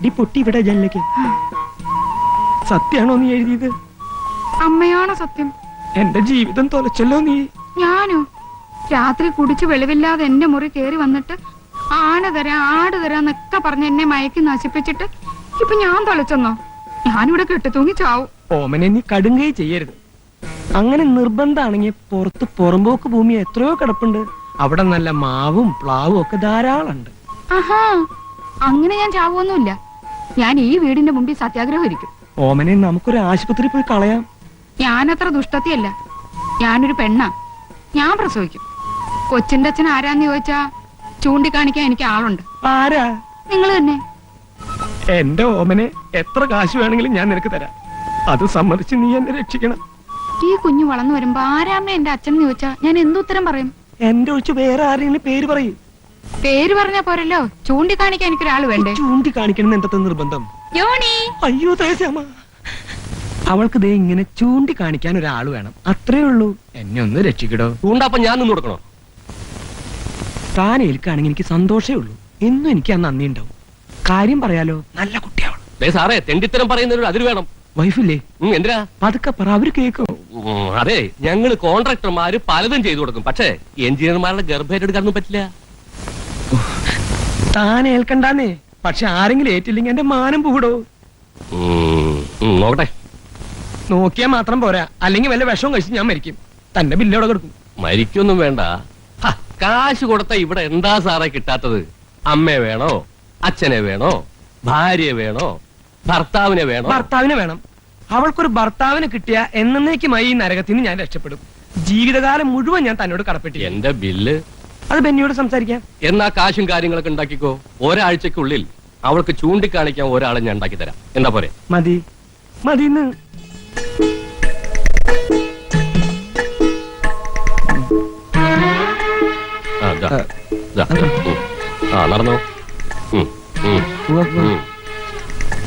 അടി പൊട്ടി ഇവിടെ ജനലേക്ക് സത്യാണോ നീ എഴുതിയത്? അമ്മയാണോ സത്യം. എന്റെ ജീവിതം തൊലച്ചല്ലോ നീ. ഞാനോ? രാത്രി കുടിച്ച് വെളിവില്ലാതെ എന്റെ മുറി കേറി വന്നിട്ട് ആണ് തരാം ആട് തരാന്നൊക്കെ പറഞ്ഞ് എന്നെ മയക്കി നശിപ്പിച്ചിട്ട് ഇപ്പൊ ഞാൻ തൊലച്ചെന്നോ? ഞാനിവിടെ കെട്ടി തൂങ്ങി ചാവും. ഓമനെ നീ കടുങ്കൈ ചെയ്യരുത്. അങ്ങനെ നിർബന്ധാണെങ്കിൽ പുറത്ത് പുറമ്പോക്ക് ഭൂമി എത്രയോ കിടപ്പുണ്ട്. അവിടെ നല്ല മാവും പ്ലാവും ഒക്കെ ധാരാളമുണ്ട്. ആഹാ അങ്ങനെ ഞാൻ ചാവുമൊന്നുമില്ല ഞാൻ ഈ വീടിന്റെ മുമ്പിൽ സത്യാഗ്രഹം ഇരിക്കും ഓമനെ നമുക്കൊരു ആശുപത്രി പോയി കളയാം. ഞാനത്ര ദുഷ്ടത്തിയല്ല. ഞാനൊരു പെണ്ണാ. ഞാൻ പ്രസവിക്കും. കൊച്ചിന്റെ അച്ഛൻ ആരാന്ന് ചോദിച്ചാ ചൂണ്ടിക്കാണിക്കാൻ എനിക്ക് ആളുണ്ട്. ആരാ? നിങ്ങൾ തന്നെ. എന്റെ ഓമനെ എത്ര കാശ് വേണമെങ്കിലും ഞാൻ നിനക്ക് തരാം. അത് സമ്മതിച്ച് നീ എന്നെ രക്ഷിക്കണം. ഈ കുഞ്ഞു വളർന്നു വരുമ്പോ ആരാമ്മ എന്റെ അച്ഛൻ ചോദിച്ചാ ഞാൻ എന്തുത്തരം പറയും? എന്റെ ഒഴിച്ച് വേറെ ആരെങ്കിലും പേര് പറയും. പേര് പറഞ്ഞാ പോരല്ലോ. ചൂണ്ടിക്കാണിക്കാൻ എനിക്കൊരാൾ വേണ്ടേ? ചൂണ്ടിക്കാണിക്കണം എന്തത്തെ നിർബന്ധം? യോണി അയ്യോ തേശാമ അവൾക്ക് ദേ ഇങ്ങനെ ചൂണ്ടിക്കാണിക്കാൻ ഒരാൾ വേണം. അത്രേ ഉള്ളൂ. എന്നെ ഒന്ന് രക്ഷിക്കടോ. ചൂണ്ടപ്പ ഞാൻ നിന്ന് കൊടുക്കണോ? താൻ ഏൽക്കാണെങ്കിൽ എനിക്ക് സന്തോഷേ ഉള്ളൂ. എന്നും എനിക്ക് ആ നന്ദി ഉണ്ടാവും. കാര്യം പറയാലോ? നല്ല കുട്ടിയാവൾ ദേ സാറേ തെണ്ടിത്തരം പറയുന്നതിനൊരു അതിൽ വേണം. വൈഫില്ലേ? ഉം, എന്തിനാ? പതുക്കെ പറ അവർ കേൾക്കും ഉം, അതെ ഞങ്ങൾ കോൺട്രാക്ടർമാര് പലതും ചെയ്തു കൊടുക്കും. പക്ഷേ എഞ്ചിനീയർമാരുടെ ഗർഭേറ്റെടുക്കാനൊന്നും പറ്റില്ല. താൻ ഏൽക്കണ്ടാന്നേ. പക്ഷെ ആരെങ്കിലും ഏറ്റില്ലെങ്കിൽ എന്റെ മാനം പൂടോ നോക്കട്ടെ. നോക്കിയാ മാത്രം പോരാ. അല്ലെങ്കിൽ വല്ല വിഷവും കഴിച്ച് ഞാൻ മരിക്കും. തന്റെ ബില്ലോടെ കൊടുക്കും? മരിക്കൊന്നും വേണ്ട. ഹ, കാശ് കൊടുത്ത ഇവിടെ എന്താ സാറേ കിട്ടാത്തത്? അമ്മയെ വേണോ? അച്ഛനെ വേണോ? ഭാര്യയെ വേണോ? ഭർത്താവിനെ വേണോ? ഭർത്താവിനെ വേണം. അവൾക്കൊരു ഭർത്താവിനെ കിട്ടിയ എന്നേക്കുമായി ഈ നരകത്തിൽ നിന്ന് ഞാൻ രക്ഷപ്പെടും. ജീവിതകാലം മുഴുവൻ ഞാൻ തന്നോട് കടപ്പെട്ടില്ല എന്റെ ബില്ല് അത് ബെന്നിയോട് സംസാരിക്കാം. എന്നാ കാശും കാര്യങ്ങളൊക്കെ ഉണ്ടാക്കിക്കോ. ഒരാഴ്ചക്കുള്ളിൽ അവൾക്ക് ചൂണ്ടിക്കാണിക്കാൻ ഒരാളെ ഞാൻ ഉണ്ടാക്കി തരാം. എന്താ പോരെ? മതി. മതി ആ. നടന്നോ. ഉം, ഉം. ഉം.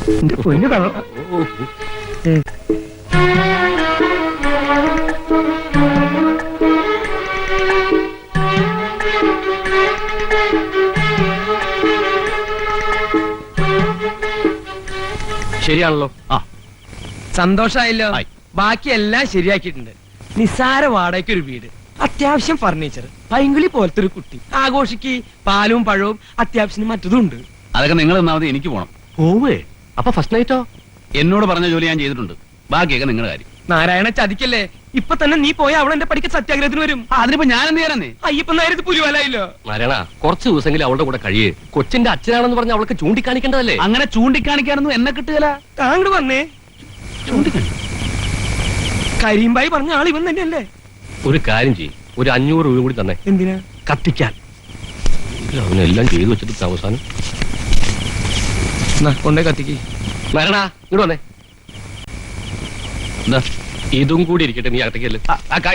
എന്റെ പൊന്നു കള്ള ശരിയാണല്ലോ. ആ. സന്തോഷായല്ലോ. ആയി. ബാക്കി എല്ലാം ശരിയാക്കിയിട്ടുണ്ട്. നിസ്സാര വാടകയ്ക്ക് ഒരു വീട്. അത്യാവശ്യം ഫർണിച്ചർ പൈങ്കുളി പോലത്തെ ഒരു കുട്ടി. ആഘോഷിക്ക് പാലും പഴവും അത്യാവശ്യം മറ്റതും ഉണ്ട്. അതൊക്കെ നിങ്ങൾ എന്നാമത് എനിക്ക് പോണം. ഓവേ. അപ്പൊ ഫസ്റ്റ് നൈറ്റോ എന്നോട് പറഞ്ഞ ജോലി ഞാൻ ചെയ്തിട്ടുണ്ട്. ബാക്കിയൊക്കെ നിങ്ങളുടെ കാര്യം. നാരായണ ചതിക്കല്ലേ? ഇപ്പൊ തന്നെ നീ പോയ അവൾ എന്റെ പഠിക്ക സത്യാഗ്രഹത്തിന് വരും. അതിനിപ്പോ ഞാൻ എന്ത് ചെയ്യാനേ അയ്യപ്പൻ നേരത്ത് പുലിവാലായില്ലോ. നാരായണ കുറച്ച് ദിവസമെങ്കിലും അവളുടെ കൂടെ കഴിയേ. കൊച്ചിന്റെ അച്ഛനാണെന്ന് പറഞ്ഞ അവൾക്ക് ചൂണ്ടിക്കാണിക്കേണ്ടതല്ലേ? അങ്ങനെ ചൂണ്ടിക്കാണിക്കാനൊന്നും എന്നെ കിട്ടുകല. താങ്കൾ വന്നേ. കരീംബായി പറഞ്ഞ ആൾ ഇവൻ തന്നെയല്ലേ? ഒരു കാര്യം ചെയ്യും. ഒരു അഞ്ഞൂറ് രൂപ കൂടി തന്നെ. എന്തിനാ? കത്തിക്കാൻ. അവനെല്ലാം ചെയ്തു വെച്ചിട്ട് അവസാനം. എന്നാ, കൊണ്ടേ കത്തിക്ക്. നാരായണ ഇങ്ങോട്ട് വന്നേ. ഇതും കൂടി ഇരിക്കട്ടെ നീ അകത്തേക്ക് ആ, Thank ക-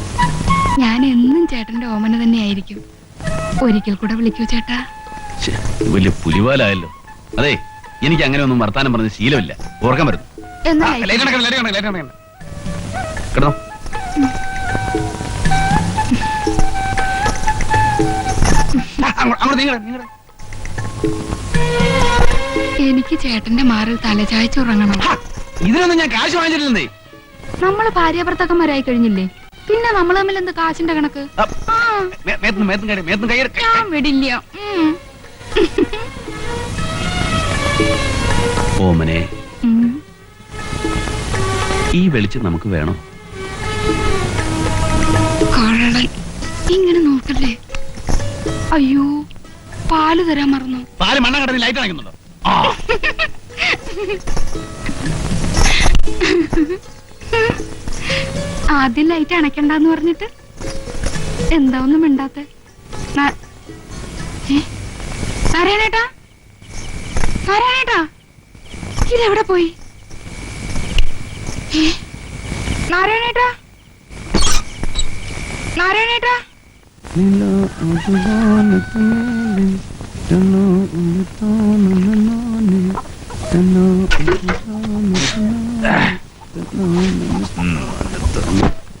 ഞാൻ എന്നും ചേട്ടന്റെ ഓമന തന്നെ ആയിരിക്കും ഒരിക്കൽ കൂടെ വിളിക്കൂ ചേട്ടാ. ശ്ശെ, ഇത് വലിയ പുലിവാലായല്ലോ. അതെ എനിക്ക് അങ്ങനെ ഒന്നും വർത്താനം പറഞ്ഞ ശീലമില്ല. ഓർക്കാൻ വരുന്നു. എന്നാ ആ, ലൈറ്റ് ലൈറ്റ് അണയ്ക്കണം, ലൈറ്റ് അണയ്ക്കണം. കിടന്നോ. ആ, അങ്ങോ- അങ്ങോട്ട് നീങ്ങടാ, നീങ്ങടാ. എനിക്ക് ചേട്ടന്റെ മാറിൽ തലചായ്ച്ചുറങ്ങണം ഹാ, ഇതിനൊന്നും ഞാൻ കാശ് വാങ്ങിച്ചിട്ടില്ലേ നമ്മൾ ഭാര്യാഭർത്താക്കന്മാരായി കഴിഞ്ഞില്ലേ? പിന്നെ നമ്മൾ തമ്മിൽ എന്ത് കാശിന്റെ കണക്ക്? ഞാൻ വിടില്ല. ഓമനെ ഈ വെളിച്ചം നമുക്ക് വേണോ? ഇങ്ങനെ നോക്കല്ലേ? അയ്യോ പാൽ തരാൻ മറന്നു. പാൽ മണ്ണ കടന്ന് ലൈറ്റ് അണയ്ക്കുന്നുണ്ടോ? ആ. ആദ്യം ലൈറ്റ് അണയ്ക്കണ്ടെന്ന് പറഞ്ഞിട്ട്? എന്താ ഒന്നും മിണ്ടാത്തെ? നാരായണേട്ടാ? നാരായണേട്ടാ? ഇതെവിടെ പോയി? നാരായണേട്ടാ? നാരായണേട്ടാ? നാരായണേട്ടാ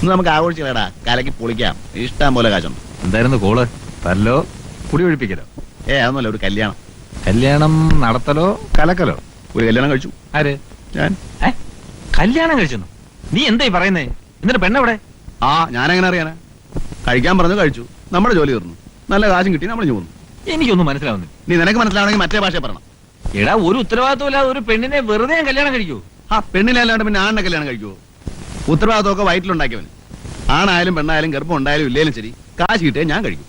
ഇന്ന് നമുക്ക് ആഘോഷിക്കലടാ കലക്കി പൊളിക്കാം. ഇഷ്ടം പോലെ കാശുണ്ട്. എന്തായിരുന്നു കോൾ? തല്ലോ? കുടി ഒഴിപ്പിക്കലോ? ഏ അതൊന്നുമല്ല ഒരു കല്യാണം. കല്യാണം നടത്തലോ കലക്കലോ? ഒരു കല്യാണം കഴിച്ചു. ആര്? ഞാൻ. ഏ? കല്യാണം കഴിച്ചു നീ എന്തായി പറയുന്നേ? എന്നിട്ട് പെണ്ണെവിടെ? ആ ഞാനെങ്ങനെ അറിയാനാ? കഴിക്കാൻ പറഞ്ഞു കഴിച്ചു. നമ്മുടെ ജോലി തീർന്നു. നല്ല കാശും കിട്ടി നമ്മൾ പോന്നു എനിക്കൊന്നും മനസ്സിലാവുന്നു നീ നിനക്ക് മനസ്സിലാവണമെങ്കിൽ മറ്റേ ഭാഷ പറയണം. എടാ ഒരു ഉത്തരവാദിത്വം ഇല്ലാതെ ഒരു പെണ്ണിനെ വെറുതെ ഞാൻ കല്യാണം കഴിക്കൂ ആ പെണ്ണിനെ അല്ലാണ്ട് പിന്നെ ആണിനെ കല്യാണം കഴിക്കുവോ? ഉത്തരവാദിത്തമൊക്കെ വയറ്റിലുണ്ടാക്കിയവന്. ആണായാലും പെണ്ണായാലും ഗർഭം ഉണ്ടായാലും ഇല്ലേലും ശരി. കാശ് കിട്ടിയേ ഞാൻ കഴിക്കും.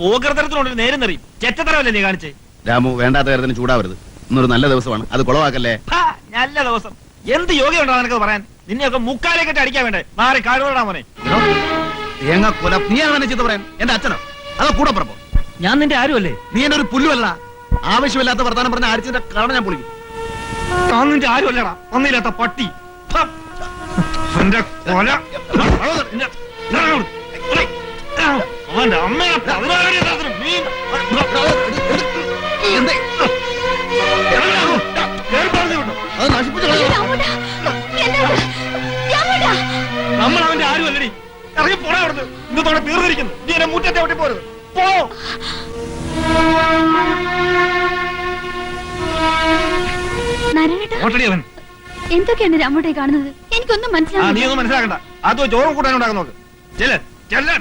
പോക്കരത്തരത്തിനോട് നേരം നിറയും. ചെറ്റത്തരമല്ലേ നീ കാണിച്ചേ? രാമു വേണ്ടാത്ത കാര്യത്തിന് ചൂടാവരുത്. ഇന്നൊരു നല്ല ദിവസമാണ്. അത് കുളവാക്കല്ലേ ഹാ, നല്ല ദിവസം. എന്ത് യോഗ്യ നിനക്ക് പറയാൻ? നിന്നെയൊക്കെ മുക്കാലേക്ക് കെട്ടി അടിക്കാൻ വേണ്ടേ? മാറി കാടുകൊള്ളാ മോനെ. എടോ, തേങ്ങ കൊല നീ അങ്ങനെ ചീത്ത പറയാൻ? എന്റെ അച്ഛനോ? അതോ കൂടെ പറപ്പോ ഞാൻ നിന്റെ ആരുമല്ലേ? നീ എന്റെ ഒരു പുല്ലുമല്ല ആവശ്യമില്ലാത്ത വർത്താനം പറഞ്ഞ അരിച്ചിന്റെ കാരണം ഞാൻ പൊളിക്കും. ഞാൻ നിന്റെ ആരുമല്ലടാ? ഒന്നില്ലാത്ത പട്ടി. ഹാ. എന്റെ കൊല നിന്റെ- അവന്റെ അമ്മയെ വിട്ടു. അത് നശിപ്പിച്ചു? നമ്മൾ അവന്റെ ആരും അല്ലടി ഇറങ്ങി പോടാ അവിടുന്ന് ഇന്നത്തോടെ തീർന്നിരിക്കുന്നു നീ എന്നെ മുറ്റത്തെ ഒട്ടി പോരുത് പോ ഓട്ടടി അവൻ എന്തൊക്കെയാണ് രാമോട്ടെ കാണുന്നത്? എനിക്കൊന്നും ഒന്നും മനസ്സിലാക്കണ്ട. അത് ചോറും നോക്ക്. ചെല്ല് ചെല്ല്